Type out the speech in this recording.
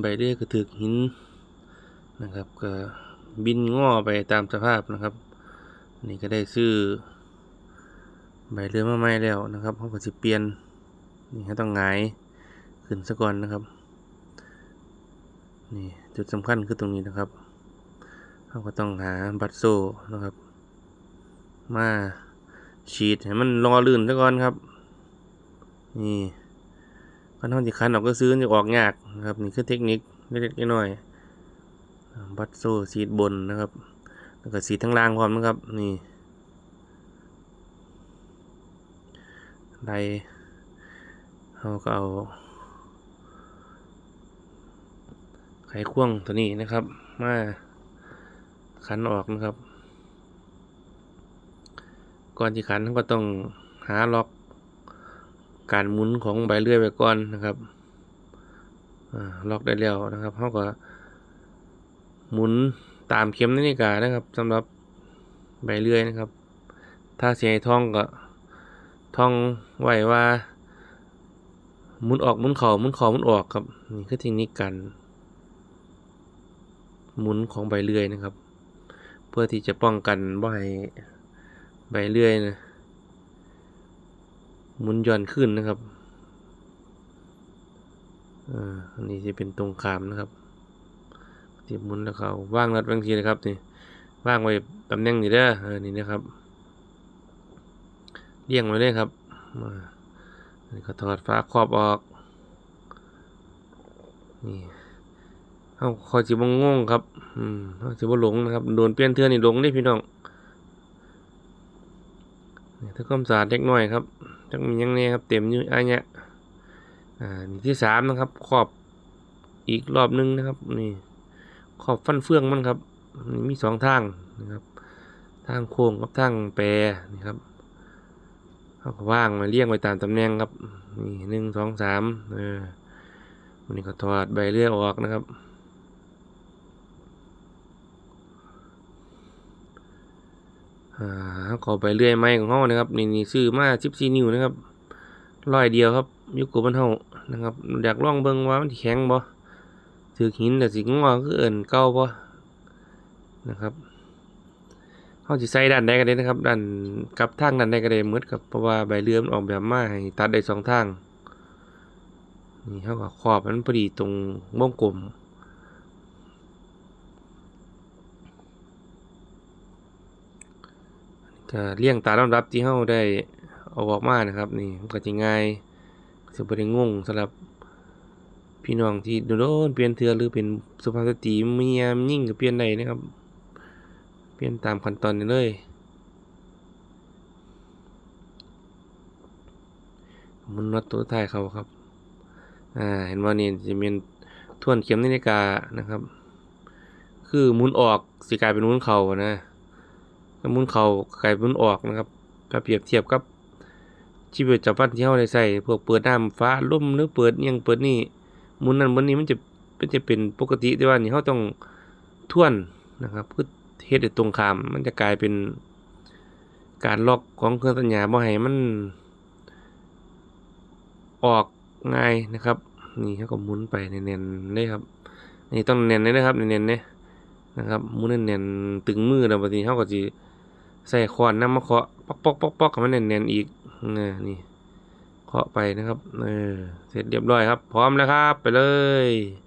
ใบเลื่อยก็ถึกหินนะครับก็บินง่อไปตามสภาพนะครับ นี่ก็ได้ซื้อใบเลื่อมาใหม่แล้วนะครับเขาก็จะเปลี่ยนนี่ให้ต้องหงายขึ้นซะก่อนนะครับนี่จุดสำคัญคือตรงนี้นะครับเขาก็ต้องหาบัตรโซ่นะครับ มาฉีดให้มันรอลื่นซะก่อนครับ นี่ ขั้นตอนที่คันออกก็ซื้อจะออกยากนะครับนี่คือเทคนิคเล็กๆน้อยๆบัตโซ่สีดบนนะครับ แล้วก็สีทั้งล่างพร้อมนะครับนี่ไดเขาก็เอาไขควงตัวนี้นะครับ มาขันออกนะครับ ก่อนที่ขันก็ต้องหาล็อก การหมุนของใบเลื่อยไปก่อนนะครับล็อกได้แล้วนะครับเขาก็หมุนตามเข็มนาฬิกานะครับสำหรับใบเลื่อยนะครับ ถ้าเสียท่องก็ท่องไว้ว่าหมุนออกหมุนเข่าหมุนเข่าหมุนออกครับนี่คือเทคนิคการหมุนของใบเลื่อยนะครับ เพื่อที่จะป้องกันบ่ให้ใบเลื่อยนะ หมุนย่อนขึ้นนะครับอ่าอันนี้จะเป็นตรงขามนะครับที่หมุนแล้วเขาว่างรัดบางทีนะครับนี่ว่างไว้ตำแหน่งนี้เด้อเออนี่นะครับเลี่ยงไว้เลยครับมาอันนี้ก็ถอดฝาครอบออกนี่เขาคอยจิบงงครับ อืมเขาจิบหลงนะครับ โดนเปลี่ยนเทือนนี่หลงนี่พี่น้องนี่ถ้าความสะอาดเล็กน้อยครับ จังมียังไงครับเต็มอยู่อันเนี้ยอ่าที่สามนะครับขอบอีกรอบนึงนะครับนี่ขอบฟันเฟืองมันครับนี่มีสองทางนะครับ ทางโค้งกับทางแปรนี่ครับเขาก็ว่างมาเรียงไว้ตามตำแหน่งครับนี่หนึ่งสองสามเออวันนี้ก็ถอดใบเลื่อยออกนะครับ อ่าขอใบเลื่อยไม้ของเขานะครับ นี่นี่ซื้อมาชิปซีนิ้วนะครับร้อยเดียวครับยุคกูบันเทานะครับอยากลองเบิ่งว่ามันแข็งบ่ถือหินแต่สิงอคือเอิ่นเก่าบ่นะครับเขาสิใส่ด้านใดก็ได้นะครับด้านกับทางด้านใดก็ได้เหมือนกับเพราะว่าใบเลื่อมันออกแบบมาให้ตัดได้สองทางนี่เขาก็ขอบมันพอดีตรงวงกลม ก็เลี่ยงตามลำดับที่เราได้เอาออกมานะครับ นี่มันก็จะง่ายสิบ่ได้งงสำหรับพี่น้องที่โดนๆเปลี่ยนเทือหรือเป็นสุภาพสตรีเมียยิ่งก็เปลี่ยนได้นะครับ เปลี่ยนตามขั้นตอนนี้เลยมุนน็อตตัวท้ายเขาครับ อ่า เห็นว่านี่จะเป็นทวนเข็มนาฬิกานะครับ คือมุนออกสิกลายเป็นมุนเข่านะ หมุนเข่าไก่มุนออกนะครับถ้าเปรียบเทียบกับชีวิตประจำวันที่เราได้ใส่พวกเปิดน้ำฟ้าลมหรือเปิดอิหยังเปิดนี่มุนนั้นมุนนี้มันจะมันจะเป็นปกติแต่ว่านี่เราต้องท่วนนะครับเพื่อเฮ็ดตรงข้าม มันจะกลายเป็นการล็อกของเครื่องสัญญาบ่ให้มัน ออกง่ายนะครับ นี่เขาก็หมุนไปแน่นๆเลยครับ นี่ต้องแน่นเลยนะครับแน่นๆเนี่ยนะครับหมุนแน่นๆตึงมือแล้วบางทีเขาก็สิ ใส่ขอนน้ำมาเคาะปอกปอกปอกปอกให้มันแน่นๆอีกนี่นี่เคาะไปนะครับเออเสร็จเรียบร้อยครับ พร้อมแล้วครับ ไปเลย